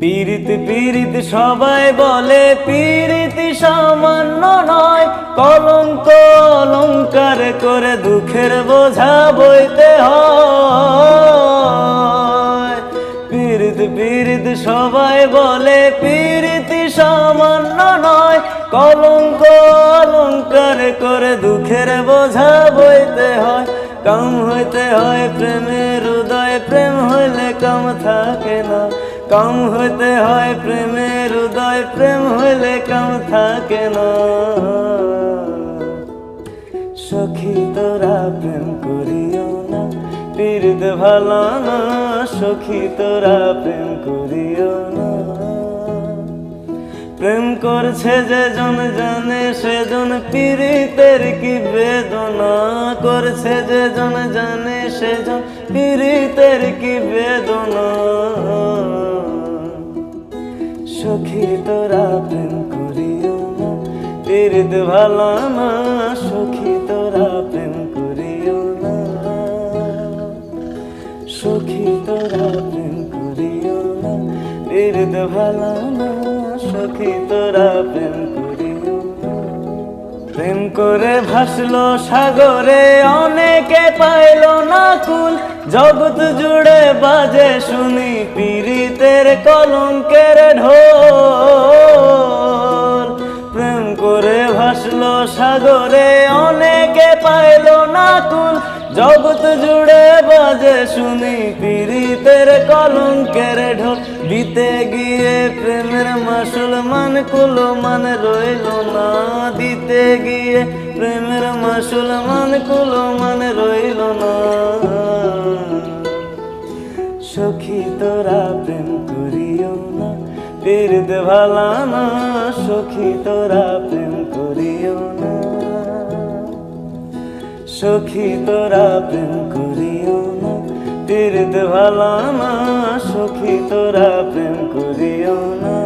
পীড়িত পীড়িত সবাই বলে, পীড়িত সামান্য নয়, কলঙ্ক অলঙ্কার করে দুঃখের বোঝা বইতে হয়। পীড়িত পীড়িত সবাই বলে, পীড়িত সামান্য নয়, কলঙ্ক অলঙ্কার করে দুঃখের বোঝা বইতে হয়। কাম হইতে হয় প্রেমের হৃদয় প্রেম হইলে কাম থাকে না। কাম হইতে হয় প্রেমের হৃদয় প্রেম হইলে কাম থাকে না। সখী তোরা প্রেম করিও না, পীড়িত ভালো না। সখী তোরা প্রেম করিও না। প্রেম করছে যে জন জানে সেজন পীড়িতের কি বেদনা? করছে যে জন জানে সেজন পীড়িতের কি বেদনা? সখী তোরা প্রেম করিও না। তীর্থ ভালো না সখী তোরা প্রেম করিও না। সখী তোরা প্রেম করিও না। তীর্থ ভালো না সখী তোরা প্রেম করিও না প্রেম করে ভাসলো সাগরে, অনেকে পাইল না কুল। জগৎ জুড়ে বাজে শুনি পীড়িতের কলঙ্কের ঢোল। প্রেম করে ভাসলো সাগরে, অনেকে পাইল না কুল। জগৎ জুড়ে বাজে শুনি পীড়িতের কলঙ্কের ঢোল। দিতে গিয়ে প্রেমের মাসুল মান কুলো মান রইল না। দিতে গিয়ে প্রেমের মাসুল মান কুলো মান রইল না। সখী তোরা প্রেম করিও না, পীড়িত ভালা না। সখী তোরা প্রেম করিও সখী তোরা প্রেম করিও না, পীড়িত ভালা না সখী তোরা প্রেম করিও না।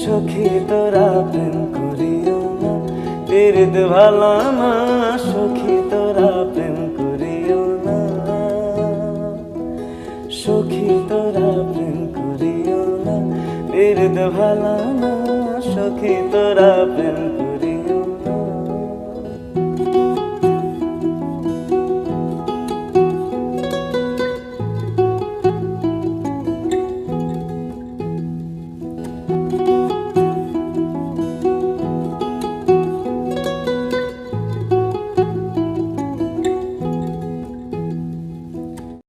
সখী তোরা প্রেম করিও না, পীড়িত ভালা না সখী সখী তোরা প্রেম করিও না বিরদ ভালা না। সখী তোরা প্রেম করিও না।